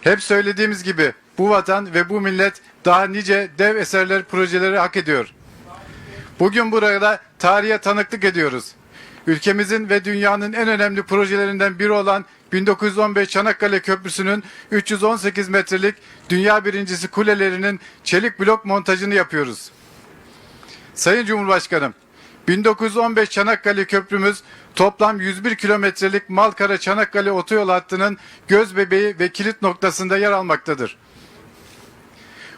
Hep söylediğimiz gibi bu vatan ve bu millet daha nice dev eserler projeleri hak ediyor. Bugün burada tarihe tanıklık ediyoruz. Ülkemizin ve dünyanın en önemli projelerinden biri olan 1915 Çanakkale Köprüsü'nün 318 metrelik dünya birincisi kulelerinin çelik blok montajını yapıyoruz. Sayın Cumhurbaşkanım, 1915 Çanakkale Köprümüz toplam 101 kilometrelik Malkara Çanakkale otoyol hattının göz bebeği ve kilit noktasında yer almaktadır.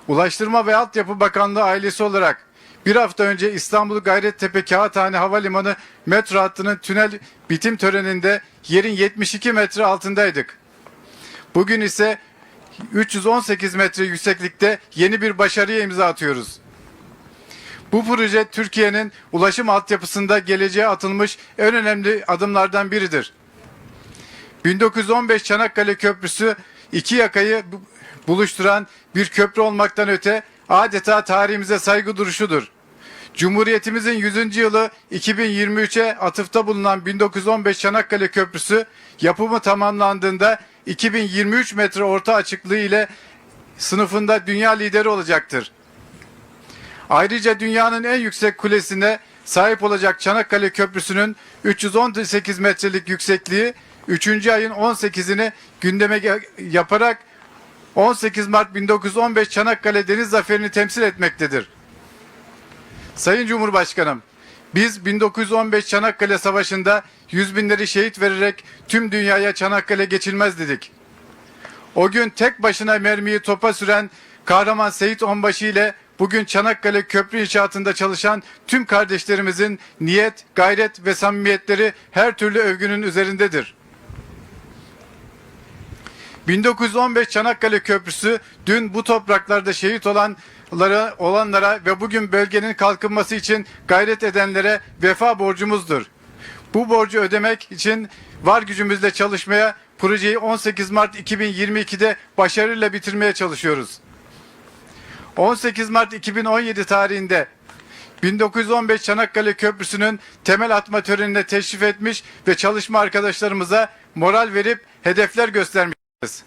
Ulaştırma ve Altyapı Bakanlığı ailesi olarak bir hafta önce İstanbul Gayrettepe Kağıthane Havalimanı metro hattının tünel bitim töreninde yerin 72 metre altındaydık. Bugün ise 318 metre yükseklikte yeni bir başarıya imza atıyoruz. Bu proje Türkiye'nin ulaşım altyapısında geleceğe atılmış en önemli adımlardan biridir. 1915 Çanakkale Köprüsü iki yakayı bu- buluşturan bir köprü olmaktan öte adeta tarihimize saygı duruşudur. Cumhuriyetimizin 100. yılı 2023'e atıfta bulunan 1915 Çanakkale Köprüsü yapımı tamamlandığında 2023 metre orta açıklığı ile sınıfında dünya lideri olacaktır. Ayrıca dünyanın en yüksek kulesine sahip olacak Çanakkale Köprüsü'nün 318 metrelik yüksekliği 3. ayın 18'ini gündeme yaparak 18 Mart 1915 Çanakkale Deniz Zaferi'ni temsil etmektedir. Sayın Cumhurbaşkanım, biz 1915 Çanakkale Savaşı'nda yüz binleri şehit vererek tüm dünyaya Çanakkale geçilmez dedik. O gün tek başına mermiyi topa süren kahraman Seyit Onbaşı ile bugün Çanakkale Köprü inşaatında çalışan tüm kardeşlerimizin niyet, gayret ve samimiyetleri her türlü övgünün üzerindedir. 1915 Çanakkale Köprüsü dün bu topraklarda şehit olanlara, olanlara ve bugün bölgenin kalkınması için gayret edenlere vefa borcumuzdur. Bu borcu ödemek için var gücümüzle çalışmaya, projeyi 18 Mart 2022'de başarıyla bitirmeye çalışıyoruz. 18 Mart 2017 tarihinde 1915 Çanakkale Köprüsü'nün temel atma törenine teşrif etmiş ve çalışma arkadaşlarımıza moral verip hedefler göstermişiz.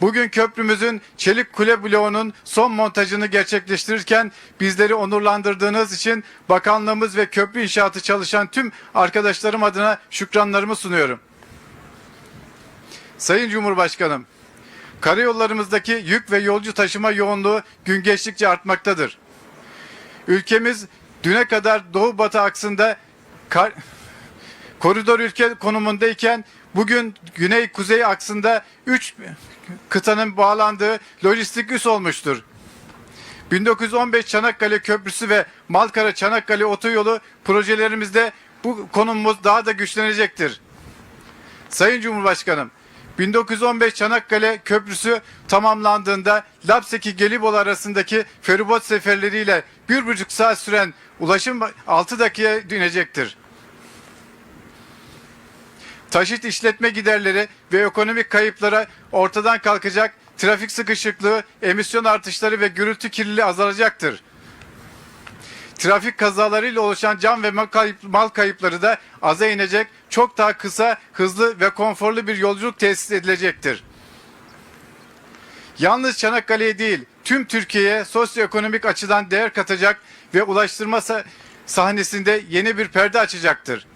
Bugün köprümüzün çelik kule bloğunun son montajını gerçekleştirirken bizleri onurlandırdığınız için bakanlığımız ve köprü inşaatı çalışan tüm arkadaşlarım adına şükranlarımı sunuyorum. Sayın Cumhurbaşkanım, karayollarımızdaki yük ve yolcu taşıma yoğunluğu gün geçtikçe artmaktadır. Ülkemiz düne kadar doğu batı aksında kar- koridor ülke konumundayken bugün güney kuzey aksında 3 kıtanın bağlandığı lojistik üs olmuştur. 1915 Çanakkale Köprüsü ve Malkara Çanakkale otoyolu projelerimizde bu konumumuz daha da güçlenecektir. Sayın Cumhurbaşkanım, 1915 Çanakkale Köprüsü tamamlandığında Lapseki Gelibolu arasındaki feribot seferleriyle bir buçuk saat süren ulaşım 6 dakikaya dönecektir. Taşıt işletme giderleri ve ekonomik kayıplara ortadan kalkacak, trafik sıkışıklığı, emisyon artışları ve gürültü kirliliği azalacaktır. Trafik kazalarıyla oluşan can ve mal, mal kayıpları da aza inecek, çok daha kısa, hızlı ve konforlu bir yolculuk tesis edilecektir. Yalnız Çanakkale'ye değil, tüm Türkiye'ye sosyoekonomik açıdan değer katacak ve ulaştırma sa- sahnesinde yeni bir perde açacaktır.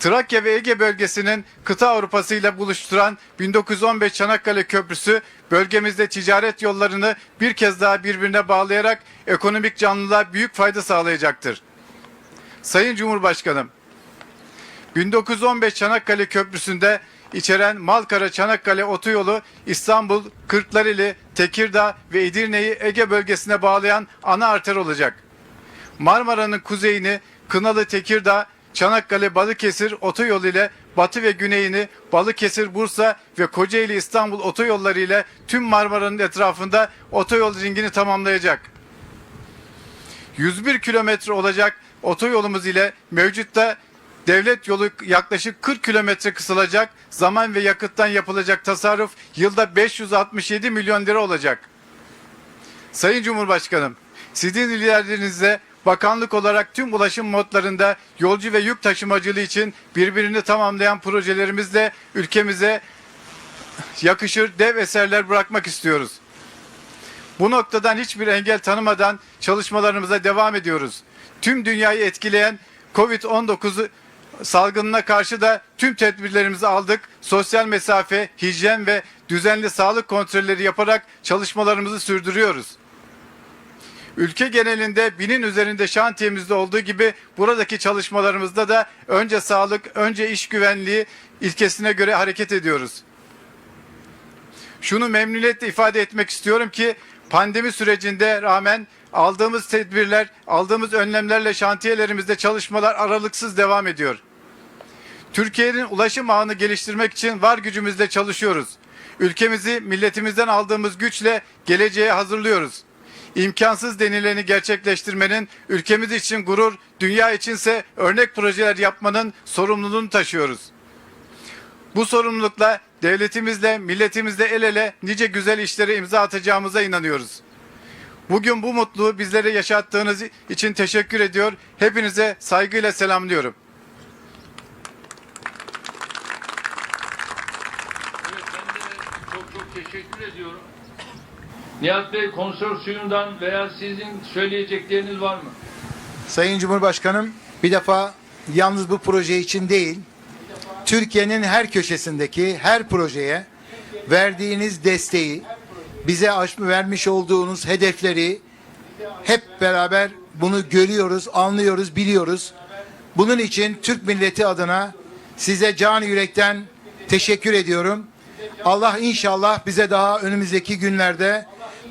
Trakya ve Ege bölgesinin kıta Avrupası ile buluşturan 1915 Çanakkale Köprüsü bölgemizde ticaret yollarını bir kez daha birbirine bağlayarak ekonomik canlılığa büyük fayda sağlayacaktır. Sayın Cumhurbaşkanım, 1915 Çanakkale Köprüsü'nde içeren Malkara Çanakkale otoyolu İstanbul, Kırklareli, Tekirdağ ve Edirne'yi Ege bölgesine bağlayan ana arter olacak. Marmara'nın kuzeyini Kınalı Tekirdağ, Çanakkale Balıkesir otoyolu ile batı ve güneyini Balıkesir Bursa ve Kocaeli İstanbul otoyolları ile tüm Marmara'nın etrafında otoyol ringini tamamlayacak. 101 kilometre olacak otoyolumuz ile mevcutta devlet yolu yaklaşık 40 kilometre kısalacak. Zaman ve yakıttan yapılacak tasarruf yılda 567 milyon lira olacak. Sayın Cumhurbaşkanım, sizin liderlerinizle bakanlık olarak tüm ulaşım modlarında yolcu ve yük taşımacılığı için birbirini tamamlayan projelerimizle ülkemize yakışır dev eserler bırakmak istiyoruz. Bu noktadan hiçbir engel tanımadan çalışmalarımıza devam ediyoruz. Tüm dünyayı etkileyen Covid-19 salgınına karşı da tüm tedbirlerimizi aldık. Sosyal mesafe, hijyen ve düzenli sağlık kontrolleri yaparak çalışmalarımızı sürdürüyoruz. Ülke genelinde binin üzerinde şantiyemizde olduğu gibi buradaki çalışmalarımızda da önce sağlık, önce iş güvenliği ilkesine göre hareket ediyoruz. Şunu memnuniyetle ifade etmek istiyorum ki pandemi sürecinde rağmen aldığımız tedbirler, aldığımız önlemlerle şantiyelerimizde çalışmalar aralıksız devam ediyor. Türkiye'nin ulaşım ağını geliştirmek için var gücümüzle çalışıyoruz. Ülkemizi milletimizden aldığımız güçle geleceğe hazırlıyoruz. İmkansız denileni gerçekleştirmenin ülkemiz için gurur, dünya içinse örnek projeler yapmanın sorumluluğunu taşıyoruz. Bu sorumlulukla devletimizle, milletimizle el ele nice güzel işlere imza atacağımıza inanıyoruz. Bugün bu mutluluğu bizlere yaşattığınız için teşekkür ediyor. Hepinize saygıyla selamlıyorum. Evet ben de çok çok teşekkür ediyorum. Nihat Bey konsorsiyumdan veya sizin söyleyecekleriniz var mı? Sayın Cumhurbaşkanım bir defa yalnız bu proje için değil, Türkiye'nin her köşesindeki her projeye verdiğiniz desteği, bize vermiş olduğunuz hedefleri hep beraber bunu görüyoruz, anlıyoruz, biliyoruz. Bunun için Türk milleti adına size can yürekten teşekkür ediyorum. Allah inşallah bize daha önümüzdeki günlerde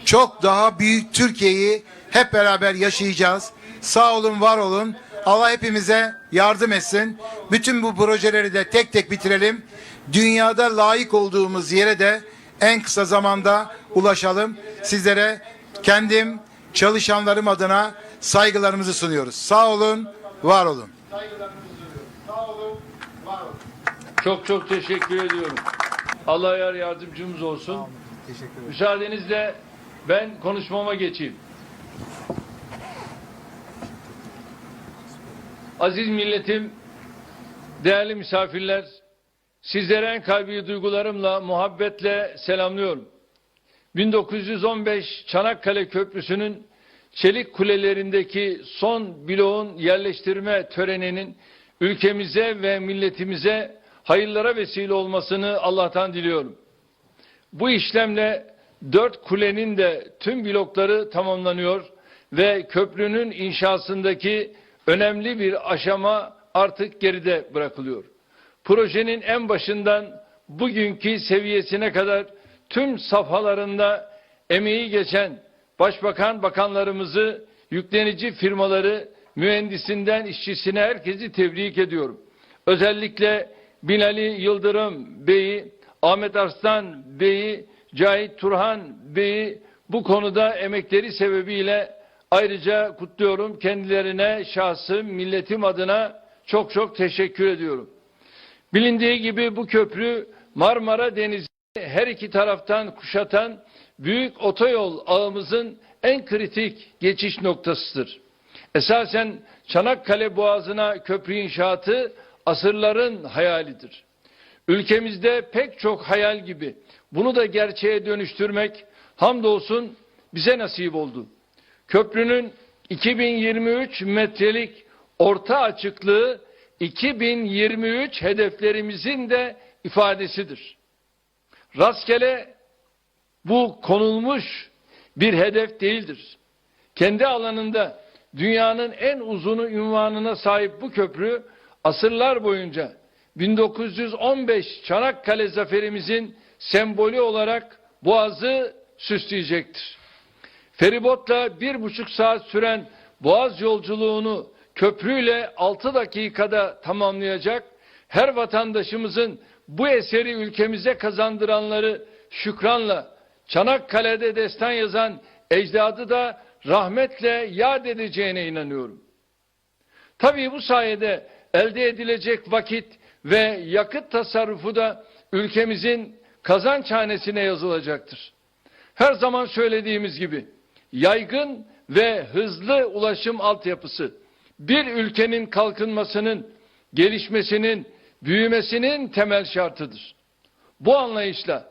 çok daha büyük Türkiye'yi hep beraber yaşayacağız. Sağ olun, var olun. Allah hepimize yardım etsin. Bütün bu projeleri de tek tek bitirelim. Dünyada layık olduğumuz yere de en kısa zamanda ulaşalım. Sizlere kendim, çalışanlarım adına saygılarımızı sunuyoruz. Sağ olun, var olun. Çok çok teşekkür ediyorum. Allah yar yardımcımız olsun. Müsaadenizle ben konuşmama geçeyim. Aziz milletim, değerli misafirler, sizlere en kalbi duygularımla, muhabbetle selamlıyorum. 1915 Çanakkale Köprüsü'nün çelik kulelerindeki son bloğun yerleştirme töreninin ülkemize ve milletimize hayırlara vesile olmasını Allah'tan diliyorum. Bu işlemle dört kulenin de tüm blokları tamamlanıyor ve köprünün inşasındaki önemli bir aşama artık geride bırakılıyor. Projenin en başından bugünkü seviyesine kadar tüm safhalarında emeği geçen başbakan bakanlarımızı, yüklenici firmaları, mühendisinden işçisine herkesi tebrik ediyorum. Özellikle Binali Yıldırım Bey'i, Ahmet Arslan Bey'i, Cahit Turhan Bey'i bu konuda emekleri sebebiyle ayrıca kutluyorum. Kendilerine şahsım, milletim adına çok çok teşekkür ediyorum. Bilindiği gibi bu köprü Marmara Denizi her iki taraftan kuşatan büyük otoyol ağımızın en kritik geçiş noktasıdır. Esasen Çanakkale Boğazı'na köprü inşaatı asırların hayalidir. Ülkemizde pek çok hayal gibi bunu da gerçeğe dönüştürmek hamdolsun bize nasip oldu. Köprünün 2023 metrelik orta açıklığı 2023 hedeflerimizin de ifadesidir. Rastgele bu konulmuş bir hedef değildir. Kendi alanında dünyanın en uzunu ünvanına sahip bu köprü asırlar boyunca 1915 Çanakkale zaferimizin sembolü olarak Boğaz'ı süsleyecektir. Feribotla bir buçuk saat süren Boğaz yolculuğunu köprüyle altı dakikada tamamlayacak her vatandaşımızın bu eseri ülkemize kazandıranları şükranla Çanakkale'de destan yazan ecdadı da rahmetle yad edeceğine inanıyorum. Tabii bu sayede elde edilecek vakit ve yakıt tasarrufu da ülkemizin kazançhanesine yazılacaktır. Her zaman söylediğimiz gibi yaygın ve hızlı ulaşım altyapısı bir ülkenin kalkınmasının, gelişmesinin, büyümesinin temel şartıdır. Bu anlayışla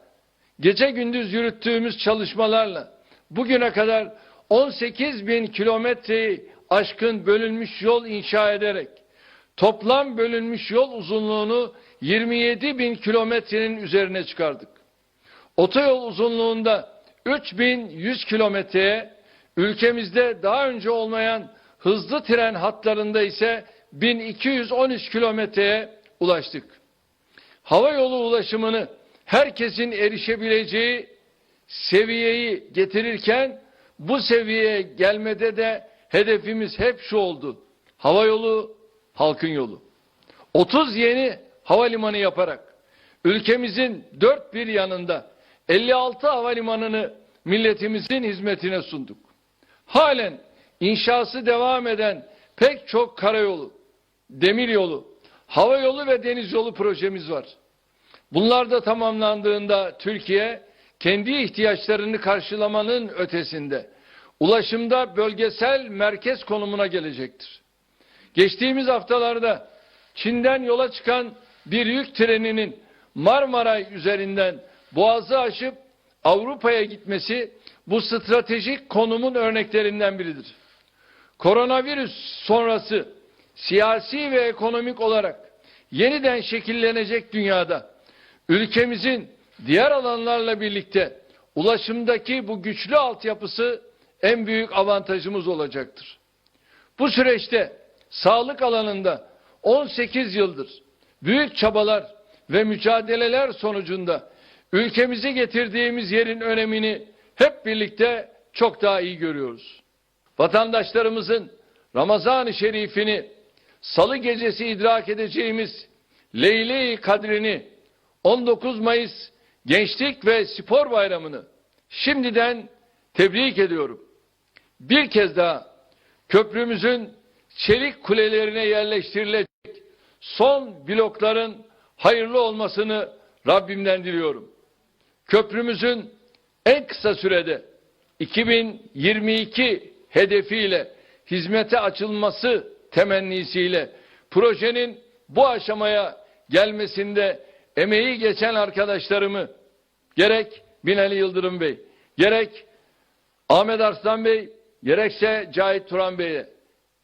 gece gündüz yürüttüğümüz çalışmalarla bugüne kadar 18 bin kilometreyi aşkın bölünmüş yol inşa ederek toplam bölünmüş yol uzunluğunu 27 bin kilometrenin üzerine çıkardık. Otoyol uzunluğunda 3100 kilometreye, ülkemizde daha önce olmayan hızlı tren hatlarında ise 1213 kilometreye ulaştık. Hava yolu ulaşımını herkesin erişebileceği seviyeyi getirirken bu seviyeye gelmede de hedefimiz hep şu oldu. Hava yolu, halkın yolu. 30 yeni havalimanı yaparak ülkemizin dört bir yanında 56 havalimanını milletimizin hizmetine sunduk. Halen inşası devam eden pek çok karayolu, demiryolu, hava yolu ve deniz yolu projemiz var. Bunlar da tamamlandığında Türkiye kendi ihtiyaçlarını karşılamanın ötesinde ulaşımda bölgesel merkez konumuna gelecektir. Geçtiğimiz haftalarda Çin'den yola çıkan bir yük treninin Marmaray üzerinden Boğaz'ı aşıp Avrupa'ya gitmesi bu stratejik konumun örneklerinden biridir. Koronavirüs sonrası siyasi ve ekonomik olarak yeniden şekillenecek dünyada ülkemizin diğer alanlarla birlikte ulaşımdaki bu güçlü altyapısı en büyük avantajımız olacaktır. Bu süreçte sağlık alanında 18 yıldır büyük çabalar ve mücadeleler sonucunda ülkemizi getirdiğimiz yerin önemini hep birlikte çok daha iyi görüyoruz. Vatandaşlarımızın Ramazan-ı Şerifini salı gecesi idrak edeceğimiz Leyle-i Kadrini 19 Mayıs Gençlik ve Spor Bayramı'nı şimdiden tebrik ediyorum. Bir kez daha köprümüzün çelik kulelerine yerleştirilecek son blokların hayırlı olmasını Rabbimden diliyorum. Köprümüzün en kısa sürede 2022 hedefiyle hizmete açılması temennisiyle projenin bu aşamaya gelmesinde emeği geçen arkadaşlarımı gerek Binali Yıldırım Bey, gerek Ahmet Arslan Bey, gerekse Cahit Turan Bey'e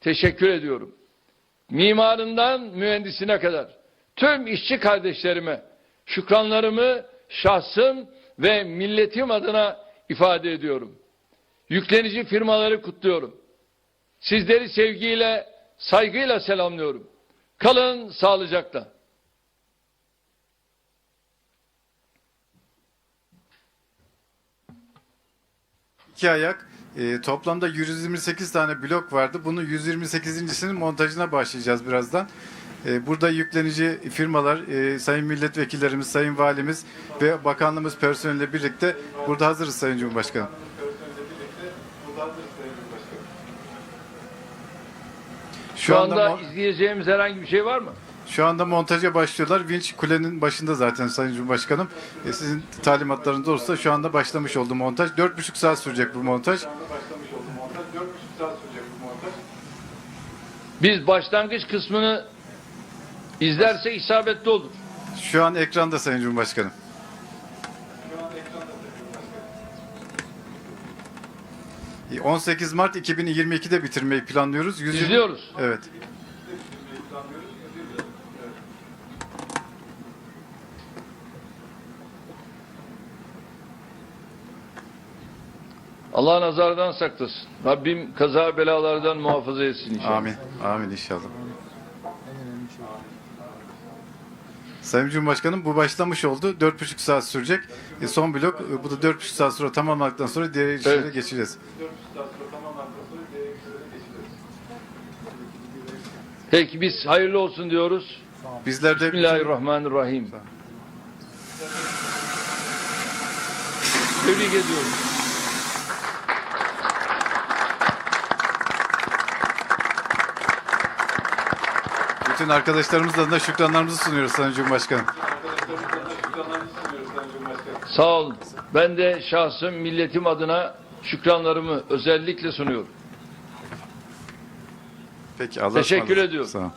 teşekkür ediyorum. Mimarından mühendisine kadar tüm işçi kardeşlerime şükranlarımı şahsım ve milletim adına ifade ediyorum. Yüklenici firmaları kutluyorum. Sizleri sevgiyle, saygıyla selamlıyorum. Kalın sağlıcakla. İki ayak. E, toplamda 128 tane blok vardı. Bunun 128.sinin montajına başlayacağız birazdan. E, burada yüklenici firmalar, e, sayın milletvekillerimiz, sayın valimiz ve bakanlığımız personeliyle birlikte burada hazırız sayın Cumhurbaşkanım. Şu, anda, izleyeceğimiz herhangi bir şey var mı? Şu anda montaja başlıyorlar. Vinç kulenin başında zaten Sayın Cumhurbaşkanım. E, sizin talimatlarınız olursa şu anda başlamış oldu montaj. 4,5 saat sürecek bu montaj. Biz başlangıç kısmını izlersek isabetli olur. Şu an ekranda Sayın Cumhurbaşkanım. E, 18 Mart 2022'de bitirmeyi planlıyoruz. 120 İzliyoruz. Evet. Allah nazardan saklasın. Rabbim kaza belalardan muhafaza etsin inşallah. Amin. Amin inşallah. Sayın Cumhurbaşkanım bu başlamış oldu. 4,5 saat sürecek. E, son blok e, bu da 4,5 saat sonra tamamlandıktan sonra diğer işlere Evet. geçeceğiz. Peki biz hayırlı olsun diyoruz. Bizler de Bismillahirrahmanirrahim. Tebrik ediyorum. Bütün arkadaşlarımız adına şükranlarımızı sunuyoruz Sayın Cumhurbaşkanım. Sağ olun. Ben de şahsım milletim adına şükranlarımı özellikle sunuyorum. Peki Allah Teşekkür ediyorum. Sağ olun.